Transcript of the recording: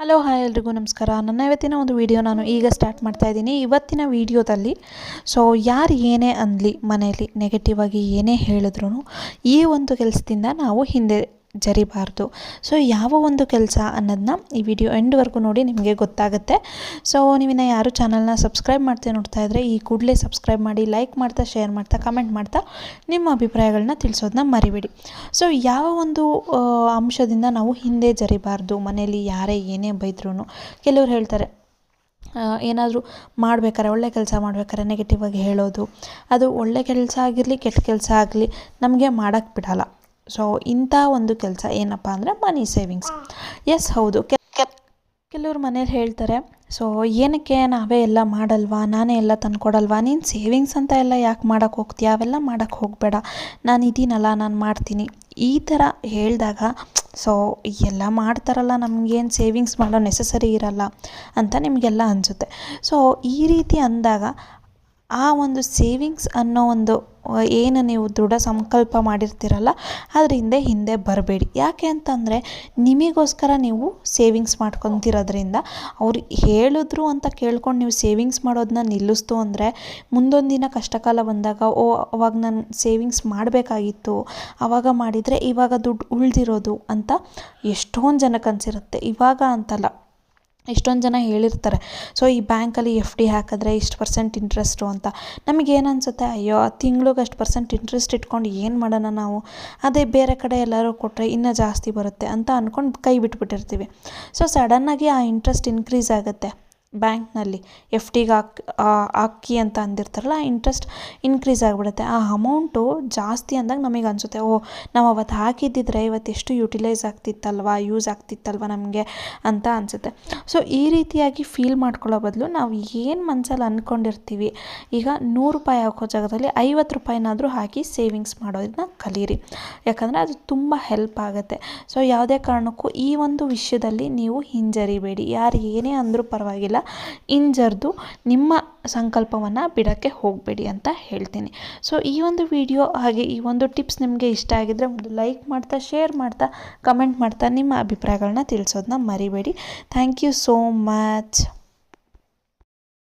Hello hi ಎಲ್ರಿಗೂ ನಮಸ್ಕಾರ. ನನ್ನ ಇವತ್ತಿನ ಒಂದು ವಿಡಿಯೋ ನಾನು ಈಗ ಸ್ಟಾರ್ಟ್ ಮಾಡ್ತಾ ಇದ್ದೀನಿ. ಇವತ್ತಿನ ವಿಡಿಯೋದಲ್ಲಿ ಸೊ ಯಾರು ಏನೇ ಅಂದಲಿ ಮನೆಯಲ್ಲಿ ನೆಗೆಟಿವ್ ಆಗಿ ಏನೇ ಹೇಳಿದ್ರು ಈ ಒಂದು ಕೆಲಸದಿಂದ ನಾವು ಹಿಂದೆ ಜರಿಬಾರ್ದು. ಸೊ ಯಾವ ಒಂದು ಕೆಲಸ ಅನ್ನೋದನ್ನ ಈ ವಿಡಿಯೋ ಎಂಡ್ವರೆಗೂ ನೋಡಿ ನಿಮಗೆ ಗೊತ್ತಾಗುತ್ತೆ. ಸೊ ನೀವಿನ್ನ ಯಾರು ಚಾನಲ್ನ ಸಬ್ಸ್ಕ್ರೈಬ್ ಮಾಡ್ತಾ ನೋಡ್ತಾ ಇದ್ದರೆ ಈ ಕೂಡಲೇ ಸಬ್ಸ್ಕ್ರೈಬ್ ಮಾಡಿ ಲೈಕ್ ಮಾಡ್ತಾ ಶೇರ್ ಮಾಡ್ತಾ ಕಮೆಂಟ್ ಮಾಡ್ತಾ ನಿಮ್ಮ ಅಭಿಪ್ರಾಯಗಳನ್ನ ತಿಳಿಸೋದನ್ನ ಮರಿಬೇಡಿ. ಸೊ ಯಾವ ಒಂದು ಅಂಶದಿಂದ ನಾವು ಹಿಂದೆ ಜರಿಬಾರ್ದು ಮನೆಯಲ್ಲಿ ಯಾರೇ ಏನೇ ಬೈದ್ರೂ ಕೆಲವ್ರು ಹೇಳ್ತಾರೆ ಏನಾದರೂ ಮಾಡ್ಬೇಕಾರೆ, ಒಳ್ಳೆ ಕೆಲಸ ಮಾಡ್ಬೇಕಾರೆ ನೆಗೆಟಿವ್ ಆಗಿ ಹೇಳೋದು. ಅದು ಒಳ್ಳೆ ಕೆಲಸ ಆಗಿರಲಿ, ಕೆಟ್ಟ ಕೆಲಸ ಆಗಲಿ, ನಮಗೆ ಮಾಡೋಕ್ಕೆ ಬಿಡಲ್ಲ. ಸೊ ಇಂಥ ಒಂದು ಕೆಲಸ ಏನಪ್ಪ ಅಂದರೆ ಮನಿ ಸೇವಿಂಗ್ಸ್ ಎಸ್ ಹೌದು. ಕೆಲವ್ರು ಮನೇಲಿ ಹೇಳ್ತಾರೆ ಸೊ ಏನಕ್ಕೆ ನಾವೇ ಎಲ್ಲ ಮಾಡಲ್ವಾ? ನಾನೇ ಎಲ್ಲ ತಂದ್ಕೊಡಲ್ವಾ? ನೀನು ಸೇವಿಂಗ್ಸ್ ಅಂತ ಎಲ್ಲ ಯಾಕೆ ಮಾಡೋಕ್ಕೆ ಹೋಗ್ತೀಯ? ಅವೆಲ್ಲ ಮಾಡೋಕ್ಕೆ ಹೋಗಬೇಡ. ನಾನು ಇದೀನಲ್ಲ ನಾನು ಮಾಡ್ತೀನಿ. ಈ ಥರ ಹೇಳಿದಾಗ ಸೊ ಎಲ್ಲ ಮಾಡ್ತಾರಲ್ಲ ನಮಗೇನು ಸೇವಿಂಗ್ಸ್ ಮಾಡೋ ನೆಸಸರಿ ಇರಲ್ಲ ಅಂತ ನಿಮಗೆಲ್ಲ ಅನಿಸುತ್ತೆ. ಸೊ ಈ ರೀತಿ ಅಂದಾಗ ಆ ಒಂದು ಸೇವಿಂಗ್ಸ್ ಅನ್ನೋ ಒಂದು ಏನು ನೀವು ದೃಢ ಸಂಕಲ್ಪ ಮಾಡಿರ್ತೀರಲ್ಲ, ಅದರಿಂದ ಹಿಂದೆ ಬರಬೇಡಿ. ಯಾಕೆ ಅಂತಂದರೆ, ನಿಮಗೋಸ್ಕರ ನೀವು ಸೇವಿಂಗ್ಸ್ ಮಾಡ್ಕೊತಿರೋದ್ರಿಂದ, ಅವ್ರು ಹೇಳಿದ್ರು ಅಂತ ಕೇಳ್ಕೊಂಡು ನೀವು ಸೇವಿಂಗ್ಸ್ ಮಾಡೋದನ್ನ ನಿಲ್ಲಿಸ್ತು ಅಂದರೆ, ಮುಂದೊಂದು ದಿನ ಕಷ್ಟಕಾಲ ಬಂದಾಗ, ಓ, ಅವಾಗ ನಾನು ಸೇವಿಂಗ್ಸ್ ಮಾಡಬೇಕಾಗಿತ್ತು, ಅವಾಗ ಮಾಡಿದರೆ ಇವಾಗ ದುಡ್ಡು ಉಳಿದಿರೋದು ಅಂತ ಎಷ್ಟೊಂದು ಜನಕ್ಕೆ ಅನಿಸಿರುತ್ತೆ ಇವಾಗ ಅಂತಲ್ಲ ಎಷ್ಟೊಂದು ಜನ ಹೇಳಿರ್ತಾರೆ, ಸೊ ಈ ಬ್ಯಾಂಕಲ್ಲಿ ಎಫ್ ಡಿ ಹಾಕಿದ್ರೆ ಇಷ್ಟು ಪರ್ಸೆಂಟ್ ಇಂಟ್ರೆಸ್ಟು ಅಂತ. ನಮಗೇನು ಅನಿಸುತ್ತೆ, ಅಯ್ಯೋ ತಿಂಗ್ಳಿಗೆ ಅಷ್ಟು ಪರ್ಸೆಂಟ್ ಇಂಟ್ರೆಸ್ಟ್ ಇಟ್ಕೊಂಡು ಏನು ಮಾಡೋಣ ನಾವು? ಅದೇ ಬೇರೆ ಕಡೆ ಎಲ್ಲರೂ ಕೊಟ್ಟರೆ ಇನ್ನೂ ಜಾಸ್ತಿ ಬರುತ್ತೆ ಅಂತ ಅಂದ್ಕೊಂಡು ಕೈ ಬಿಟ್ಬಿಟ್ಟಿರ್ತೀವಿ. ಸೊ ಸಡನ್ನಾಗಿ ಆ ಇಂಟ್ರೆಸ್ಟ್ ಇನ್ಕ್ರೀಸ್ ಆಗುತ್ತೆ. ಬ್ಯಾಂಕ್ನಲ್ಲಿ ಎಫ್ ಡಿಗೆ ಹಾಕಿ ಹಾಕಿ ಅಂತ ಅಂದಿರ್ತಾರಲ್ಲ, ಆ ಇಂಟ್ರೆಸ್ಟ್ ಇನ್ಕ್ರೀಸ್ ಆಗಿಬಿಡುತ್ತೆ. ಆ ಅಮೌಂಟು ಜಾಸ್ತಿ ಅಂದಾಗ ನಮಗೆ ಅನಿಸುತ್ತೆ ಓ ನಾವು ಅವತ್ತು ಹಾಕಿದ್ದಿದ್ರೆ ಇವತ್ತು ಎಷ್ಟು ಯುಟಿಲೈಸ್ ಆಗ್ತಿತ್ತಲ್ವ ಯೂಸ್ ಆಗ್ತಿತ್ತಲ್ವ ನಮಗೆ ಅಂತ ಅನಿಸುತ್ತೆ. ಸೊ ಈ ರೀತಿಯಾಗಿ ಫೀಲ್ ಮಾಡ್ಕೊಳ್ಳೋ ಬದಲು ನಾವು ಏನು ಮನಸ್ಸಲ್ಲಿ ಅಂದ್ಕೊಂಡಿರ್ತೀವಿ ಈಗ ನೂರು ರೂಪಾಯಿ ಹಾಕೋ ಜಾಗದಲ್ಲಿ ಐವತ್ತು ರೂಪಾಯಿನಾದರೂ ಹಾಕಿ ಸೇವಿಂಗ್ಸ್ ಮಾಡೋದನ್ನ ಕಲೀರಿ. ಯಾಕಂದರೆ ಅದು ತುಂಬ ಹೆಲ್ಪ್ ಆಗುತ್ತೆ. ಸೊ ಯಾವುದೇ ಕಾರಣಕ್ಕೂ ಈ ಒಂದು ವಿಷಯದಲ್ಲಿ ನೀವು ಹಿಂಜರಿಬೇಡಿ. ಯಾರು ಏನೇ ಅಂದರೂ ಪರವಾಗಿಲ್ಲ. ಹಿಂಜರಿದು ನಿಮ್ಮ ಸಂಕಲ್ಪವನ್ನು ಬಿಡೋಕ್ಕೆ ಹೋಗಬೇಡಿ ಅಂತ ಹೇಳ್ತೀನಿ. ಸೊ ಈ ಒಂದು ವಿಡಿಯೋ ಹಾಗೆ ಈ ಒಂದು ಟಿಪ್ಸ್ ನಿಮಗೆ ಇಷ್ಟ ಆಗಿದ್ದರೆ ಒಂದು ಲೈಕ್ ಮಾಡ್ತಾ ಶೇರ್ ಮಾಡ್ತಾ ಕಮೆಂಟ್ ಮಾಡ್ತಾ ನಿಮ್ಮ ಅಭಿಪ್ರಾಯಗಳನ್ನ ತಿಳಿಸೋದನ್ನ ಮರಿಬೇಡಿ. Thank you so much